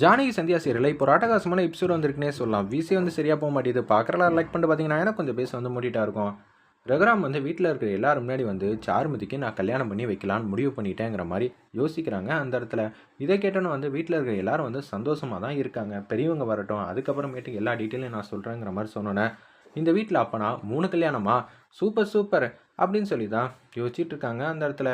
Janaki Sandhya serial இப்போ ராட்டகாசமான episode வந்திருக்குனே சொல்லலாம். விசி வந்து சரியாக போக மாட்டேது பார்க்குறலாம் லைக் பண்ணிட்டு பார்த்தீங்கன்னா எனக்கு கொஞ்சம் பேச வந்து மூடிட்டா இருக்கும். ரகுராம் வந்து வீட்டில் இருக்கிற எல்லாரும் முன்னாடி வந்து சாருமதிக்கு நான் கல்யாணம் பண்ணி வைக்கலான்னு முடிவு பண்ணிட்டேங்கிற மாதிரி யோசிக்கிறாங்க அந்த இடத்துல. இதை கேட்டோன்னு வந்து வீட்டில் இருக்கிற எல்லாரும் வந்து சந்தோஷமாக தான் இருக்காங்க. பெரியவங்க வரட்டும் அதுக்கப்புறமேட்டு எல்லா டீட்டெயிலும் நான் சொல்கிறேங்கிற மாதிரி சொன்னோன்னே இந்த வீட்டில் அப்போனா மூணு கல்யாணமா? Super super. அப்படின்னு சொல்லி தான் யோசிச்சுட்டு இருக்காங்க அந்த இடத்துல.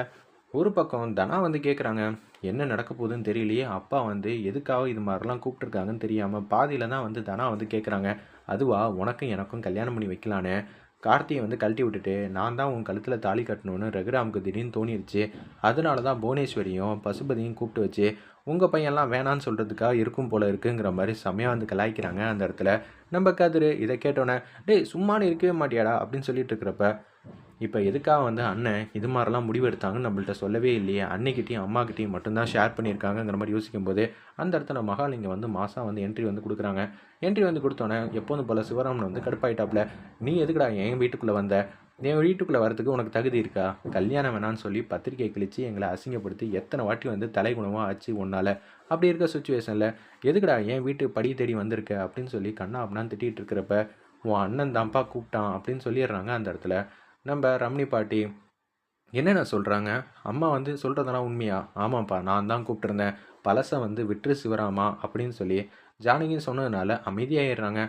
ஒரு பக்கம் தனா வந்து கேட்குறாங்க என்ன நடக்க போகுதுன்னு தெரியலையே அப்பா வந்து எதுக்காக இது மாதிரிலாம் கூப்பிட்ருக்காங்கன்னு தெரியாமல் பாதியில் தான் வந்து தனா வந்து கேட்குறாங்க அதுவா உனக்கும் எனக்கும் கல்யாணம் பண்ணி வைக்கலான்னு? கார்த்தியை வந்து கழட்டி விட்டுட்டு நான் தான் உன் கழுத்தில் தாலி கட்டணும்னு ரகுராமுக்கு திடீர்னு தோணிடுச்சு அதனால தான் புவனேஸ்வரியும் பசுபதியும் கூப்பிட்டு வச்சு உங்கள் பையன்லாம் வேணான்னு சொல்கிறதுக்காக இருக்கும் போல இருக்குங்கிற மாதிரி செம்மையாக வந்து கலாய்க்கிறாங்க அந்த இடத்துல. நம்ம கதிர் இதை கேட்டோன்னே டேய் சும்மானு இருக்கவே மாட்டியாடா? அப்படின்னு சொல்லிட்டு இருக்கிறப்ப இப்போ எதுக்காக வந்து அண்ணன் இது மாதிரிலாம் முடிவு எடுத்தாங்கன்னு நம்மள்ட்ட சொல்லவே இல்லையே? அன்னைக்கிட்டையும் அம்மாக்கிட்டையும் மட்டும்தான் ஷேர் பண்ணியிருக்காங்கங்கிற மாதிரி யோசிக்கும் போது அந்த இடத்துல மகாலிங்க வந்து மாதம் வந்து என்ட்ரி வந்து கொடுக்குறாங்க. என்ட்ரி வந்து கொடுத்தோன்னே எப்போதும் போல் சிவராமன் வந்து கடுப்பாயிட்டாப்புல. நீ எதுக்குடா என் வீட்டுக்குள்ளே வந்த? என் வீட்டுக்குள்ளே வரதுக்கு உனக்கு தகுதி இருக்கா? கல்யாணம் வேணான்னு சொல்லி பத்திரிக்கை கிழிச்சு எங்களை அசிங்கப்படுத்தி எத்தனை வாட்டி வந்து தலைகுணமாக ஆச்சு உன்னால்? அப்படி இருக்க சுச்சுவேஷனில் எதுக்குடா என் வீட்டு படி தேடி வந்திருக்க? அப்படின்னு சொல்லி கண்ணா அப்படின்னு திட்டிகிட்டு இருக்கிறப்ப உன் அண்ணன் தான்ப்பா கூப்பிட்டான் அப்படின்னு சொல்லிடுறாங்க அந்த இடத்துல. நம்ம ரம்னி பாட்டி என்னென்ன சொல்கிறாங்க அம்மா வந்து சொல்கிறதெல்லாம் உண்மையா? ஆமாப்பா நான் தான் கூப்பிட்டுருந்தேன். பழசை வந்து விற்று சிவராமா அப்படின்னு சொல்லி ஜானகின்னு சொன்னதுனால அமைதியாகிடுறாங்க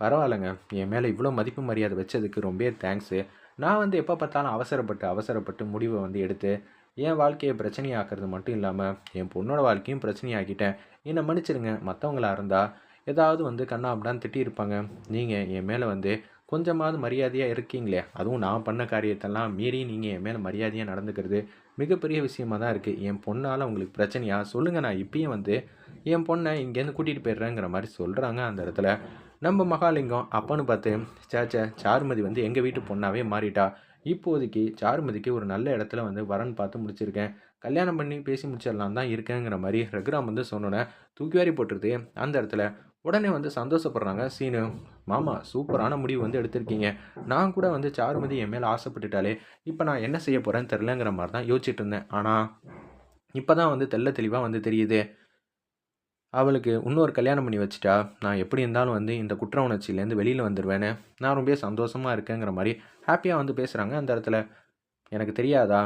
பரவாயில்லைங்க என் மேலே இவ்வளோ மதிப்பு மரியாதை வச்சதுக்கு ரொம்ப தேங்க்ஸு. நான் வந்து எப்போ பார்த்தாலும் அவசரப்பட்டு அவசரப்பட்டு முடிவை வந்து எடுத்து என் வாழ்க்கையை பிரச்சனையாக்குறது மட்டும் இல்லாமல் என் பொண்ணோட வாழ்க்கையும் பிரச்சனையாக்கிட்டேன். என்னை மன்னிச்சிடுங்க மற்றவங்களா இருந்தால் ஏதாவது வந்து கண்ணா அப்படின்னு திட்டியிருப்பாங்க. நீங்கள் என் மேலே வந்து கொஞ்சமாவது மரியாதையாக இருக்கீங்களே? அதுவும் நான் பண்ண காரியத்தெல்லாம் மீறி நீங்கள் என் மேலே மரியாதையாக நடந்துக்கிறது மிகப்பெரிய விஷயமா தான் இருக்குது என் பொண்ணால் உங்களுக்கு பிரச்சனையா? சொல்லுங்கள் நான் இப்பயும் வந்து என் பொண்ணை இங்கேருந்து கூட்டிகிட்டு போயிடுறேங்கிற மாதிரி சொல்கிறாங்க அந்த இடத்துல. நம்ம மகாலிங்கம் அப்பன்னு பார்த்து சேச்சே சாருமதி வந்து எங்கள் வீட்டு பொண்ணாவே மாறிட்டா? இப்போதைக்கு சாருமதிக்கு ஒரு நல்ல இடத்துல வந்து வரன் பார்த்து முடிச்சிருக்கேன். கல்யாணம் பண்ணி பேசி முடிச்சிடலாம் தான் இருக்கேங்கிற மாதிரி ரகுராம் வந்து சொன்னோன்னே தூக்கி வாரி போட்டுருது அந்த இடத்துல. உடனே வந்து சந்தோஷப்படுறாங்க. சீனு மாமா சூப்பரான முடிவு வந்து எடுத்திருக்கீங்க. நான் கூட வந்து சாருமதி என் மேலே ஆசைப்பட்டுட்டாலே இப்போ நான் என்ன செய்ய போகிறேன்னு தெரிலங்கிற மாதிரி தான் யோசிச்சுட்டு இருந்தேன். ஆனால் இப்போ தான் வந்து தெல்ல தெளிவாக வந்து தெரியுது. அவளுக்கு இன்னொரு கல்யாணம் பண்ணி வச்சுட்டா. நான் எப்படி இருந்தாலும் வந்து இந்த குற்ற உணர்ச்சியிலேருந்து வெளியில் வந்துடுவேன்னு நான் ரொம்ப சந்தோஷமாக இருக்கேங்கிற மாதிரி ஹாப்பியாக வந்து பேசுகிறாங்க அந்த இடத்துல. எனக்கு தெரியாதா?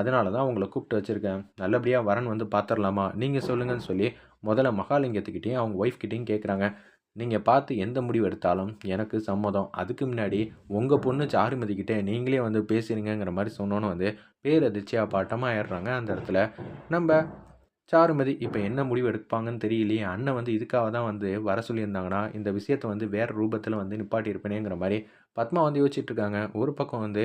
அதனால தான் உங்களை கூப்பிட்டு வச்சுருக்கேன். நல்லபடியாக வரன் வந்து பார்த்துடலாமா நீங்கள் சொல்லுங்கன்னு சொல்லி முதல்ல மகாலிங்கத்துக்கிட்டேயும் அவங்க ஒய்ஃப்கிட்டையும் கேட்குறாங்க நீங்கள் பார்த்து எந்த முடிவு எடுத்தாலும் எனக்கு சம்மதம். அதுக்கு முன்னாடி உங்கள் பொண்ணு சாருமதிக்கிட்டே நீங்களே வந்து பேசுறீங்கிற மாதிரி சொன்னோன்னு வந்து பேரதிர்ச்சியாக பாட்டமாக ஆயிடுறாங்க அந்த இடத்துல. நம்ம சாருமதி இப்போ என்ன முடிவு எடுப்பாங்கன்னு தெரியலையே. அண்ணன் வந்து இதுக்காக தான் வந்து வர சொல்லியிருந்தாங்கன்னா இந்த விஷயத்தை வந்து வேறு ரூபத்தில் வந்து நிப்பாட்டியிருப்பேனேங்கிற மாதிரி பத்மா வந்து யோசிச்சுட்டு இருக்காங்க. ஒரு பக்கம் வந்து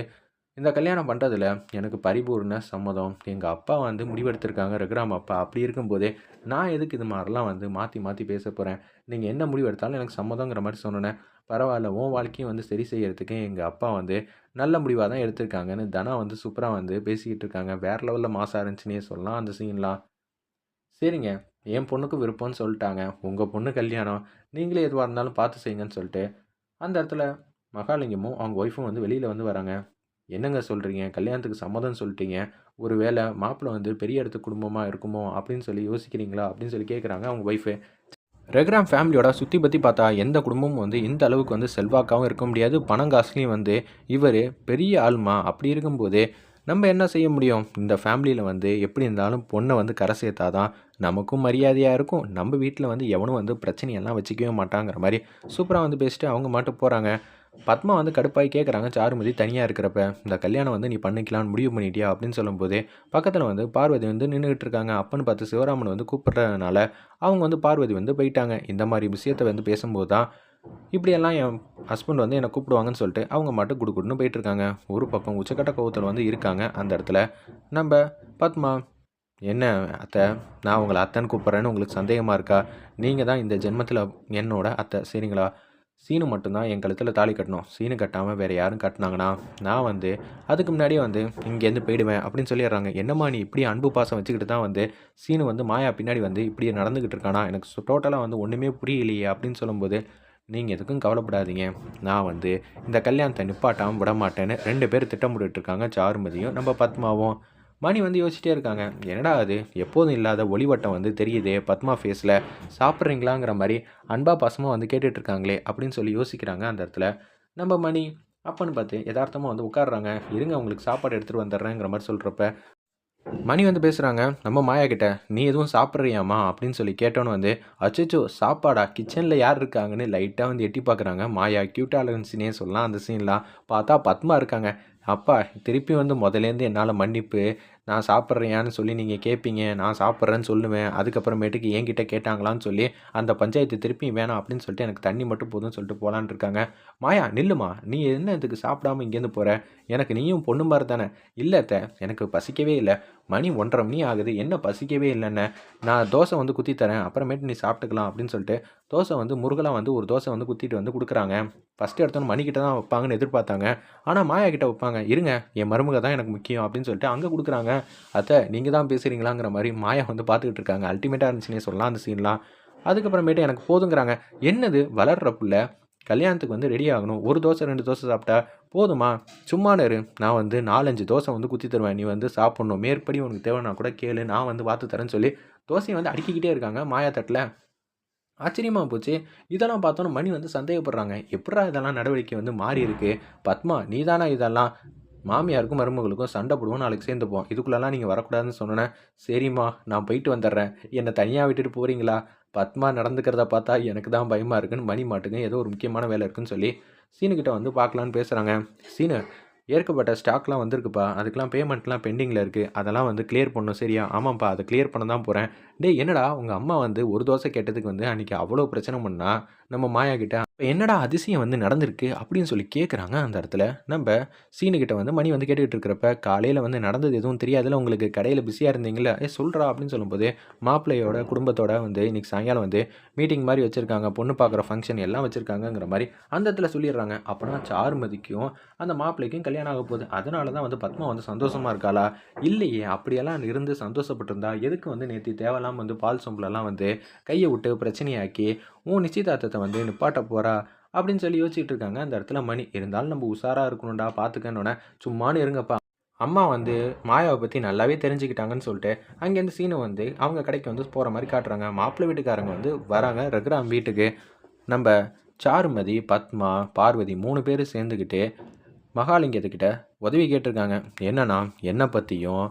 இந்த கல்யாணம் பண்ணுறதுல எனக்கு பரிபூர்ண சம்மதம். எங்கள் அப்பா வந்து முடிவெடுத்திருக்காங்க. ரகுராம் அப்பா அப்படி இருக்கும்போதே நான் எதுக்கு இது மாதிரிலாம் வந்து மாற்றி மாற்றி பேச போகிறேன் நீங்கள் என்ன முடிவெடுத்தாலும் எனக்கு சம்மதங்கிற மாதிரி சொன்னேன் பரவாயில்ல உன் வாழ்க்கையும் வந்து சரி செய்கிறதுக்கு எங்கள் அப்பா வந்து நல்ல முடிவாக தான் எடுத்திருக்காங்கன்னு தனா வந்து சூப்பராக வந்து பேசிக்கிட்டு இருக்காங்க. வேறு லெவலில் மாசாக இருந்துச்சுன்னே சொல்லலாம் அந்த சீன்லாம். சரிங்க என் பொண்ணுக்கு விருப்பம்னு சொல்லிட்டாங்க. உங்கள் பொண்ணு கல்யாணம். நீங்களே எதுவாக இருந்தாலும் பார்த்து செய்யுங்கன்னு சொல்லிட்டு. அந்த இடத்துல மகாலிங்கமும் அவங்க ஒய்ஃபும் வந்து வெளியில் வந்து வராங்க. என்னங்க சொல்கிறீங்க கல்யாணத்துக்கு சம்மதம் சொல்லிட்டீங்க. ஒரு வேளை மாப்பிள்ளை வந்து பெரிய இடத்து குடும்பமாக இருக்குமோ? அப்படின்னு சொல்லி யோசிக்கிறீங்களா? அப்படின்னு சொல்லி கேட்குறாங்க அவங்க ஒய்ஃபு ரெகுராம் ஃபேமிலியோட சுற்றி பற்றி பார்த்தா எந்த குடும்பமும் வந்து இந்த அளவுக்கு வந்து செல்வாக்காகவும் இருக்க முடியாது. பணம் காசுலேயும் வந்து இவர் பெரிய ஆள்மா. அப்படி இருக்கும்போது நம்ம என்ன செய்ய முடியும்? இந்த ஃபேமிலியில் வந்து எப்படி இருந்தாலும் பொண்ணை வந்து கரை சேர்த்தா தான் நமக்கும் மரியாதையாக இருக்கும். நம்ம வீட்டில் வந்து எவனும் வந்து பிரச்சனையெல்லாம் வச்சுக்கவே மாட்டாங்கிற மாதிரி சூப்பராக வந்து பேசிட்டு அவங்க மட்டும் போகிறாங்க பத்மா வந்து கடுப்பாகி கேட்குறாங்க சாருமதி தனியாக இருக்கிறப்ப இந்த கல்யாணம் வந்து நீ பண்ணிக்கலாம்னு முடிவு பண்ணிட்டியா? அப்படின்னு சொல்லும்போது பக்கத்தில் வந்து பார்வதி வந்து நின்றுக்கிட்டு இருக்காங்க. அப்பன்னு பார்த்து சிவராமன் வந்து கூப்பிட்றதுனால அவங்க வந்து பார்வதி வந்து போயிட்டாங்க. இந்த மாதிரி விஷயத்தை வந்து பேசும்போது தான் இப்படியெல்லாம் என் ஹஸ்பண்ட் வந்து என்னை கூப்பிடுவாங்கன்னு சொல்லிட்டு அவங்க மட்டும் குடுக்குடுன்னு போயிட்டுருக்காங்க ஒரு பக்கம் உச்சக்கட்ட கோவத்தில் வந்து இருக்காங்க. அந்த இடத்துல நம்ம பத்மா என்ன அத்தை நான் உங்களை அத்தைன்னு கூப்பிட்றேன்னு உங்களுக்கு சந்தேகமாக இருக்கா? நீங்கள் தான் இந்த ஜென்மத்தில் என்னோட அத்தை சரிங்களா? சீனு மட்டும்தான் என் கழுத்தில் தாலி கட்டணும். சீனு கட்டாமல் வேறு யாரும் கட்டினாங்கன்னா நான் வந்து அதுக்கு முன்னாடியே வந்து இங்கேருந்து போயிடுவேன் அப்படின்னு சொல்லிடுறாங்க. என்னம்மா நீ இப்படி அன்பு பாசம் வச்சுக்கிட்டு தான் வந்து சீனு வந்து மாயா பின்னாடி வந்து இப்படி நடந்துக்கிட்டு இருக்கானா? எனக்கு டோட்டலாக வந்து ஒன்றுமே புரியலையே அப்படின்னு சொல்லும்போது நீங்கள் எதுக்கும் கவலைப்படாதீங்க. நான் வந்து இந்த கல்யாணத்தை நிப்பாட்டாமல் விட மாட்டேன்னு ரெண்டு பேர் திட்டமிட்டு இருக்காங்க. சாருமதியும் நம்ம பத்மாவும். மணி வந்து யோசிச்சிட்டே இருக்காங்க. என்னடா அது? எப்போதும் இல்லாத ஒளிவட்டம் வந்து தெரியுதே பத்மா ஃபேஸில் சாப்பிட்றீங்களாங்கிற மாதிரி அன்பா பாசமாக வந்து கேட்டுட்ருக்காங்களே அப்படின்னு சொல்லி யோசிக்கிறாங்க அந்த இடத்துல. நம்ம மணி அப்பன்னு பார்த்து யதார்த்தமாக வந்து உட்காடுறாங்க இருங்க உங்களுக்கு சாப்பாடு எடுத்துகிட்டு வந்துடுறேங்கிற மாதிரி சொல்கிறப்ப மணி வந்து பேசுகிறாங்க நம்ம மாயா கிட்ட நீ எதுவும் சாப்பிட்றியாமா அப்படின்னு சொல்லி கேட்டோன்னு வந்து அச்சோ சாப்பாடா? கிச்சனில் யார் இருக்காங்கன்னு லைட்டாக வந்து எட்டி பார்க்குறாங்க. மாயா க்யூட்டாலன்ஸினே சொல்லலாம் அந்த சீன்லாம் பார்த்தா பத்மா இருக்காங்க. அப்பா திருப்பி வந்து முதலேருந்து என்னால் மன்னிப்பு. நான் சாப்பிட்றியான்னு சொல்லி நீங்கள் கேட்பீங்க நான் சாப்பிட்றேன்னு சொல்லுவேன். அதுக்கப்புறமேட்டுக்கு என்கிட்ட கேட்டாங்களான்னு சொல்லி அந்த பஞ்சாயத்து திருப்பி வேணாம் அப்படின்னு சொல்லிட்டு எனக்கு தண்ணி மட்டும் போதும்னு சொல்லிட்டு போகலான்னு இருக்காங்க. மாயா நில்லுமா? நீ என்ன இதுக்கு சாப்பிடாம இங்கேருந்து போகிற எனக்கு நீயும் பொண்ணு மாதிரி தானே. இல்லை அத்தை எனக்கு பசிக்கவே இல்லை. மணி ஒன்றரை மணி ஆகுது. என்ன பசிக்கவே இல்லைன்னு? நான் தோசை வந்து குத்தி தரேன். அப்புறமேட்டு நீ சாப்பிட்டுக்கலாம் அப்படின்னு சொல்லிட்டு தோசை வந்து முருகலாக வந்து ஒரு தோசை வந்து குத்திட்டு வந்து கொடுக்குறாங்க. ஃபஸ்ட்டு எடுத்தோன்னு மணிக்கிட்ட தான் வைப்பாங்கன்னு எதிர்பார்த்தாங்க. ஆனால் மாயா கிட்ட வைப்பாங்க. இருங்க என் மருமக தான் எனக்கு முக்கியம் அப்படின்னு சொல்லிட்டு அங்கே கொடுக்குறாங்க. அத்தை நீங்கள் தான் பேசுகிறீங்களாங்கிற மாதிரி மாயா வந்து பார்த்துக்கிட்டு இருக்காங்க. அல்டிமேட்டாக இருந்துச்சுன்னே சொல்லலாம் அந்த சீன்லாம் அதுக்கப்புறமேட்டு எனக்கு போதுங்கிறாங்க. என்னது? வளர்ற புள்ள கல்யாணத்துக்கு வந்து ரெடி ஆகணும். ஒரு தோசை ரெண்டு தோசை சாப்பிட்டா போதுமா? சும்மா இரு. நான் வந்து நாலஞ்சு தோசை வந்து குத்தி தருவேன். நீ வந்து சாப்பிட்ணும். மேற்படி உனக்கு தேவைன்னா கூட கேளு. நான் வந்து பார்த்து தரேன்னு சொல்லி தோசையை வந்து அடுக்கிக்கிட்டே இருக்காங்க மாயா தட்டில். ஆச்சரியமாக போச்சு. இதெல்லாம் பார்த்தோன்னா மணி வந்து சந்தேகப்படுறாங்க. எப்படா இதெல்லாம் நடவடிக்கை வந்து மாறி இருக்கு? பத்மா நீ தானா இதெல்லாம்? மாமியாருக்கும் மருமகளுக்கும் சண்டை போடுவோம் நாளைக்கு சேர்ந்துப்போம். இதுக்குள்ளெல்லாம் நீங்கள் வரக்கூடாதுன்னு சொன்னேன் சரிம்மா நான் போயிட்டு வந்துடுறேன். என்னை தனியாக விட்டுட்டு போகிறீங்களா பத்மா நடந்துக்கிறத பார்த்தா எனக்கு தான் பயமாக இருக்குன்னு மணி மாட்டுங்க. ஏதோ ஒரு முக்கியமான வேலை இருக்குன்னு சொல்லி சீனுக்கிட்ட வந்து பார்க்கலான்னு பேசுகிறாங்க சீனு ஏற்கப்பட்ட ஸ்டாக்லாம் வந்திருக்குப்பா. அதுக்கெலாம் பேமெண்ட்லாம் பெண்டிங்கில் இருக்குது அதெல்லாம் வந்து கிளியர் பண்ணணும் சரியா? ஆமாம்ப்பா அதை கிளியர் பண்ண தான் போகிறேன் டே என்னடா உங்கள் அம்மா வந்து ஒரு தோசை கேட்டதுக்கு வந்து அன்றைக்கி அவ்வளோ பிரச்சனை பண்ணால் நம்ம மாயா கிட்ட இப்போ என்னடா அதிசயம் வந்து நடந்திருக்கு அப்படின்னு சொல்லி கேட்குறாங்க அந்த இடத்துல. நம்ம சீனுக்கிட்ட வந்து மணி வந்து கேட்டுக்கிட்டு இருக்கிறப்ப காலையில் வந்து நடந்தது எதுவும் தெரியாதுல உங்களுக்கு கடையில் பிஸியாக இருந்தீங்களா ஏ சொல்கிறா அப்படின்னு சொல்லும்போது மாப்பிள்ளையோட குடும்பத்தோட வந்து இன்னைக்கு சாயங்காலம் வந்து மீட்டிங் மாதிரி வச்சுருக்காங்க பொண்ணு பார்க்குற ஃபங்க்ஷன் எல்லாம் வச்சுருக்காங்கங்கிற மாதிரி அந்த இடத்துல சொல்லிடுறாங்க. அப்போனா சாருமதிக்கும் அந்த மாப்பிள்ளைக்கும் கல்யாணம் ஆக போகுது. அதனால தான் வந்து பத்மா வந்து சந்தோஷமாக இருக்காளா? இல்லையே அப்படியெல்லாம் இருந்து சந்தோஷப்பட்டிருந்தா எதுக்கு வந்து நேற்று தேவையில்லாமல் வந்து பால் சொம்புலலாம் வந்து கையை விட்டு பிரச்சனையாக்கி உன் நிச்சயதார்த்தத்தை வந்து நிப்பாட்ட போகிறா அப்படின்னு சொல்லி யோசிச்சுட்டு இருக்காங்க. அந்த இடத்துல மணி இருந்தாலும் நம்ம உஷாராக இருக்கணும்டா பார்த்துக்கணுன்னே சும்மானு இருங்கப்பா. அம்மா வந்து மாயாவை பற்றி நல்லாவே தெரிஞ்சுக்கிட்டாங்கன்னு சொல்லிட்டு அங்கேருந்து சீனை வந்து அவங்க கடைக்கு வந்து போகிற மாதிரி காட்டுறாங்க. மாப்பிள்ளை வீட்டுக்காரங்க வந்து வராங்க ரகுராம் வீட்டுக்கு. நம்ம சாருமதி பத்மா பார்வதி மூணு பேர் சேர்ந்துக்கிட்டு மகாலிங்கத்துக்கிட்ட உதவி கேட்டிருக்காங்க. என்னன்னா என்னை பற்றியும்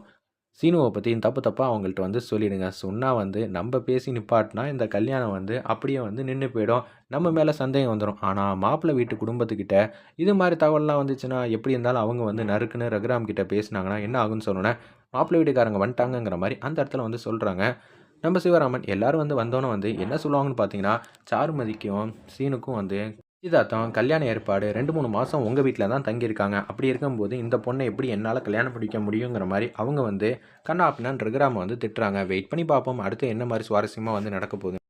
சீனுவை பற்றியும் தப்பு தப்பாக அவங்கள்ட்ட வந்து சொல்லிடுங்க. சொன்னால் வந்து நம்ம பேசி நிப்பாட்டினா இந்த கல்யாணம் வந்து அப்படியே வந்து நின்று போயிடும். நம்ம மேலே சந்தேகம் வந்துடும் ஆனால் மாப்பிள்ளை வீட்டு குடும்பத்துக்கிட்ட இது மாதிரி தகவல்லாம் வந்துச்சுன்னா எப்படி இருந்தாலும் அவங்க வந்து நறுக்குன்னு ரகுராம் கிட்டே பேசினாங்கன்னா என்ன ஆகுன்னு சொன்னோன்னே மாப்பிள்ளை வீட்டுக்காரங்க வந்துட்டாங்கங்கிற மாதிரி அந்த இடத்துல வந்து சொல்கிறாங்க நம்ம சிவராமன் எல்லாரும் வந்து வந்தோன்னே வந்து என்ன சொல்லுவாங்கன்னு பார்த்தீங்கன்னா சாருமதிக்கும் சீனுக்கும் வந்து நிச்சயதார்த்தம் கல்யாண ஏற்பாடு. ரெண்டு மூணு மாதம் உங்கள் வீட்டில் தான் தங்கியிருக்காங்க. அப்படி இருக்கும்போது இந்த பொண்ணை எப்படி என்னால் கல்யாணம் பிடிக்க முடியுங்கிற மாதிரி அவங்க வந்து கண்ணா அப்படின்னா ரகுராமை வந்து திட்டுறாங்க. வெயிட் பண்ணி பார்ப்போம். அடுத்து என்ன மாதிரி சுவாரஸ்யமாக வந்து நடக்க போகுது